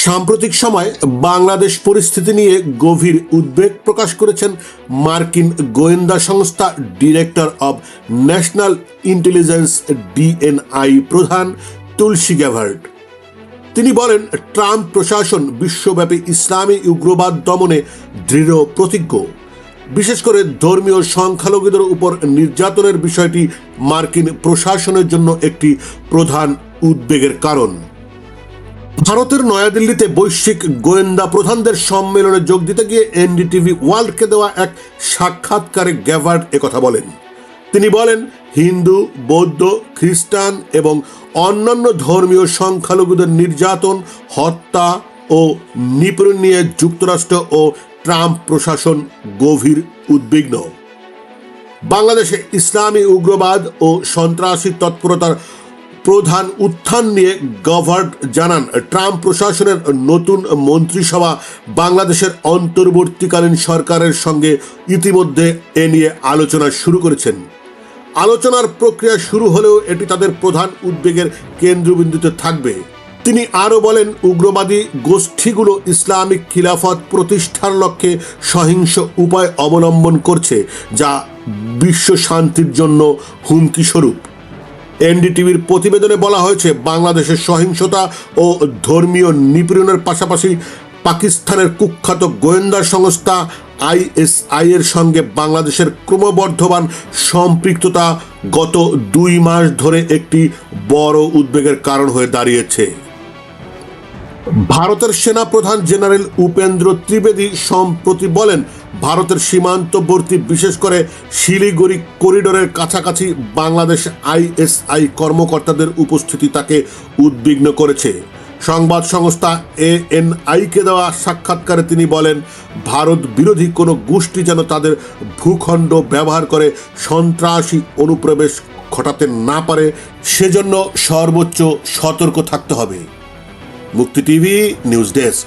সাম্প্রতিক সময় বাংলাদেশ পরিস্থিতি নিয়ে গভীর উদ্বেগ প্রকাশ করেছেন মার্কিন গোয়েন্দা সংস্থা director of national intelligence DNI প্রধান তুলসী গ্যাভার্ড তিনি বলেন, ট্রাম্প প্রশাসন বিশ্বব্যাপী ইসলামী উগ্রবাদ দমনে দৃঢ় প্রতিজ্ঞ। বিশেষ করে ধর্মীয় সংখ্যালঘুদের উপর নির্যাতনের বিষয়টি মার্কিন প্রশাসনের জন্য একটি প্রধান উদ্বেগের কারণ। ভারতের নয়াদিল্লিতে বৈশ্বিক গোয়েন্দা প্রধানদের সম্মেলনে যোগ দিতে গিয়ে এনডিটিভি ওয়ার্ল্ডকে দেওয়া এক সাক্ষাৎকারে গ্যাভার্ড একথা বলেন। তিনি বলেন, হিন্দু, বৌদ্ধ, খ্রিস্টান এবং অন্যান্য ধর্মীয় সংখ্যালঘুদের নির্যাতন, হত্যা ও নিপীড়ন নিয়ে যুক্তরাষ্ট্র ও ট্রাম্প প্রশাসন গভীর উদ্বিগ্ন। বাংলাদেশে ইসলামী উগ্রবাদ ও সন্ত্রাসী তৎপরতার প্রধান উত্থান নিয়ে গভার্ড জানান, ট্রাম্প প্রশাসনের নতুন মন্ত্রিসভা বাংলাদেশের অন্তর্বর্তীকালীন সরকারের সঙ্গে ইতিমধ্যে এ নিয়ে আলোচনা শুরু করেছেন। আলোচনার প্রক্রিয়া শুরু হলেও এটি তাদের প্রধান উদ্বেগের কেন্দ্রবিন্দুতে থাকবে। তিনি আরও বলেন, উগ্রবাদী গোষ্ঠীগুলো ইসলামিক খিলাফত প্রতিষ্ঠার লক্ষ্যে সহিংস উপায় অবলম্বন করছে, যা বিশ্ব শান্তির জন্য হুমকি স্বরূপ এনডিটিভির প্রতিবেদনে বলা হয়েছে, বাংলাদেশের সহিংসতা ও ধর্মীয় নিপীড়নের পাশাপাশি পাকিস্তানের কুখ্যাত গোয়েন্দা সংস্থা আইএসআই এর সঙ্গে বাংলাদেশের ক্রমবর্ধমান সম্পৃক্ততা গত দুই মাস ধরে একটি বড় উদ্বেগের কারণ হয়ে দাঁড়িয়েছে। ভারতের সেনাপ্রধান জেনারেল উপেন্দ্র ত্রিবেদী সম্প্রতি বলেন ভারতের সীমান্তবর্তী, বিশেষ করে শিলিগুড়ি করিডোরের কাছাকাছি বাংলাদেশ আইএসআই কর্মকর্তাদের উপস্থিতি তাকে উদ্বিগ্ন করেছে। সংবাদ সংস্থা এএনআইকে দেওয়া সাক্ষাৎকারে তিনি বলেন, ভারত বিরোধী কোনো গোষ্ঠী যেন তাদের ভূখণ্ড ব্যবহার করে সন্ত্রাসী অনুপ্রবেশ ঘটাতে না পারে, সেজন্য সর্বোচ্চ সতর্ক থাকতে হবে। মুক্তি টিভি, নিউজ ডেস্ক।